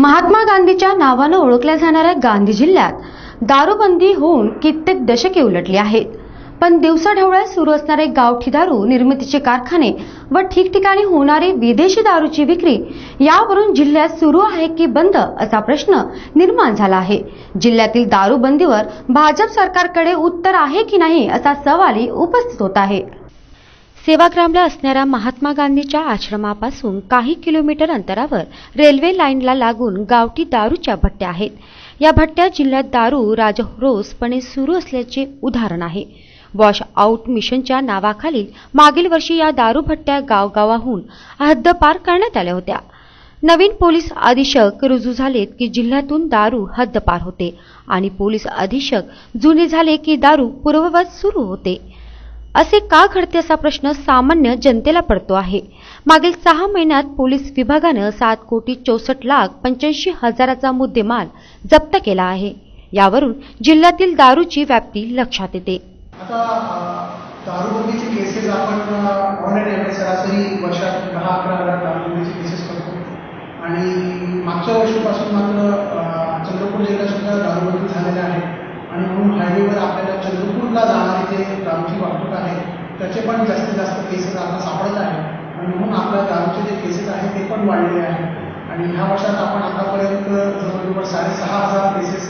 महात्मा गांधीच्या नावानं ओळखल्या जाणाऱ्या गांधी जिल्ह्यात दारूबंदी होऊन कित्येक दशके उलटली आहेत. पण दिवसाढवळ्यात सुरू असणारे गावठी दारू निर्मितीचे कारखाने व ठिकठिकाणी होणारी विदेशी दारूची विक्री यावरून जिल्ह्यात सुरू आहे की बंद असा प्रश्न निर्माण झाला आहे. जिल्ह्यातील दारूबंदीवर भाजप सरकारकडे उत्तर आहे की नाही असा सवालही उपस्थित होत आहे. सेवाग्रामला असणाऱ्या महात्मा गांधीच्या आश्रमापासून काही किलोमीटर अंतरावर रेल्वे लाईनला लागून गावठी दारूच्या भट्ट्या आहेत. या भट्ट्या जिल्ह्यात दारू राजरोसपणे सुरू असल्याचे उदाहरण आहे. वॉश आउट मिशनच्या नावाखाली मागील वर्षी या दारू भट्ट्या गावगावाहून हद्दपार करण्यात आल्या होत्या. नवीन पोलीस अधीक्षक रुजू झालेत की जिल्ह्यातून दारू हद्दपार होते आणि पोलीस अधीक्षक जुने झाले की दारू पूर्ववत सुरू होते. असे का घडते असा प्रश्न सामान्य जनतेला पडतो आहे. मागील सहा महिन्यात पोलीस विभागानं सात कोटी चौसष्ट लाख पंच्याऐंशी हजाराचा मुद्देमाल जप्त केला आहे. यावरून जिल्ह्यातील दारूची व्याप्ती लक्षात येते. दारूबंदीचे केसेस आपण सरासरी वर्षात दहा अकरा हजार दारूबंदीचे केसेस करतो. आणि मागच्या वर्षीपासून मात्र चंद्रपूर जिल्ह्यात सुद्धा दारूबंदी झालेल्या आहे आणि म्हणून हायवेवर आपल्याला चंद्रपूरला जाणं जे दारूची वाहतूक आहे त्याचे पण जास्तीत जास्त केसेस आता सापडत आहे आणि म्हणून आपल्या दारूचे जे केसेस आहेत ते पण वाढलेले आहेत. आणि ह्या वर्षात आपण आतापर्यंत जवळजवळ साडेसहा हजार केसेस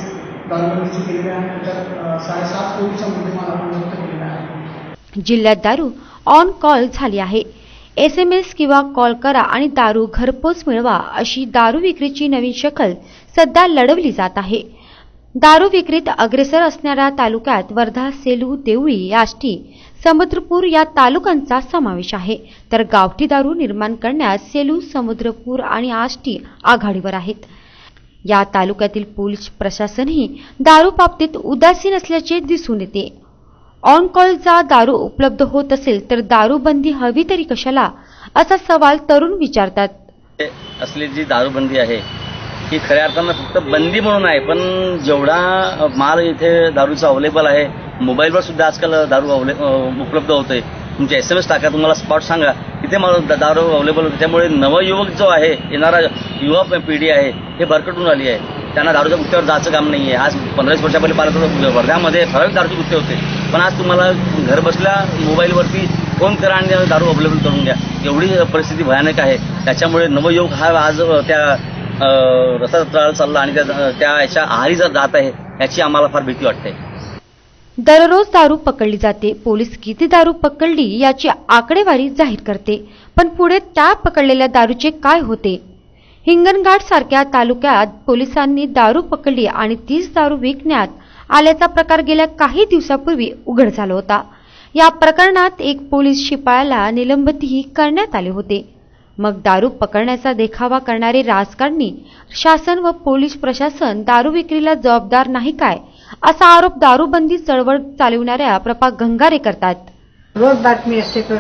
दारूबंदीचे केलेले आहे त्याच्यात साडेसात कोटीचा मुद्देमाल आपण जप्त केलेला आहे. जिल्ह्यात दारू ऑन कॉल झाली आहे. एस एम एस किंवा कॉल करा आणि दारू घरपोच मिळवा अशी दारू विक्रीची नवीन शकल सध्या लढवली जात आहे. दारू विक्रीत अग्रेसर असणाऱ्या तालुक्यात वर्धा सेलू देवळी आष्टी समुद्रपूर या तालुक्यांचा समावेश आहे. तर गावठी दारू निर्माण करण्यात सेलू समुद्रपूर आणि आष्टी आघाडीवर आहेत. या तालुक्यातील पोलीस प्रशासनही दारू बाबतीत उदासीन असल्याचे दिसून येते. ऑन कॉलचा दारू उपलब्ध होत असेल तर दारूबंदी हवी तरी कशाला? असा सवाल तरुण विचारतात. असली जी दारूबंदी आहे ही खऱ्या अर्थानं फक्त बंदी म्हणून आहे पण जेवढा माल इथे दारूचा अवेलेबल आहे मोबाईलवर सुद्धा आजकाल दारू अवले उपलब्ध होते तुमचे एस एम एस टाका तुम्हाला स्पॉट सांगा तिथे मला दारू अवेलेबल होते. त्यामुळे नवयुवक जो आहे येणारा युवा पिढी आहे हे भरकटून आली आहे. त्यांना दारूच्या गुत्त्यावर जायचं काम नाही आहे आज पंधरा वीस वर्षापहिले पाहिलं तर वर्ध्यामध्ये ठराविक दारूचे गुत्ते होते. पण आज तुम्हाला घर बसल्या मोबाईलवरती फोन करा आणि दारू अवेलेबल करून द्या. एवढी परिस्थिती भयानक आहे. त्याच्यामुळे नवयुवक हा आज त्या रस्ता चालला आणि त्या याच्या आहारी जर जात आहे याची आम्हाला फार भीती वाटते. दररोज दारू पकडली जाते. पोलीस किती दारू पकडली याची आकडेवारी जाहीर करते. पण पुढे त्या पकडलेल्या दारूचे काय होते? हिंगणघाट सारख्या तालुक्यात पोलिसांनी दारू पकडली आणि तीच दारू विकण्यात आल्याचा प्रकार गेल्या काही दिवसापूर्वी उघड झाला होता. या प्रकरणात एक पोलीस शिपायाला निलंबितही करण्यात आले होते. मग दारू पकडण्याचा देखावा करणारे राजकारणी शासन व पोलीस प्रशासन दारू विक्रीला जबाबदार नाही काय? असा आरोप दारूबंदी चळवळ चालविणाऱ्या प्रपा गंगारे करतात. रोज बातमी असते कर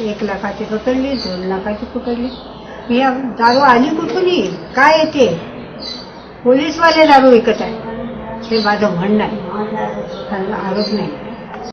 एक लाखाची पकडली दोन लाखाची पकडली. ही दारू आली कुठून येईल? काय येते? पोलीसवाले दारू विकत आहे हे माझं म्हणणं आहे. आरोप नाही.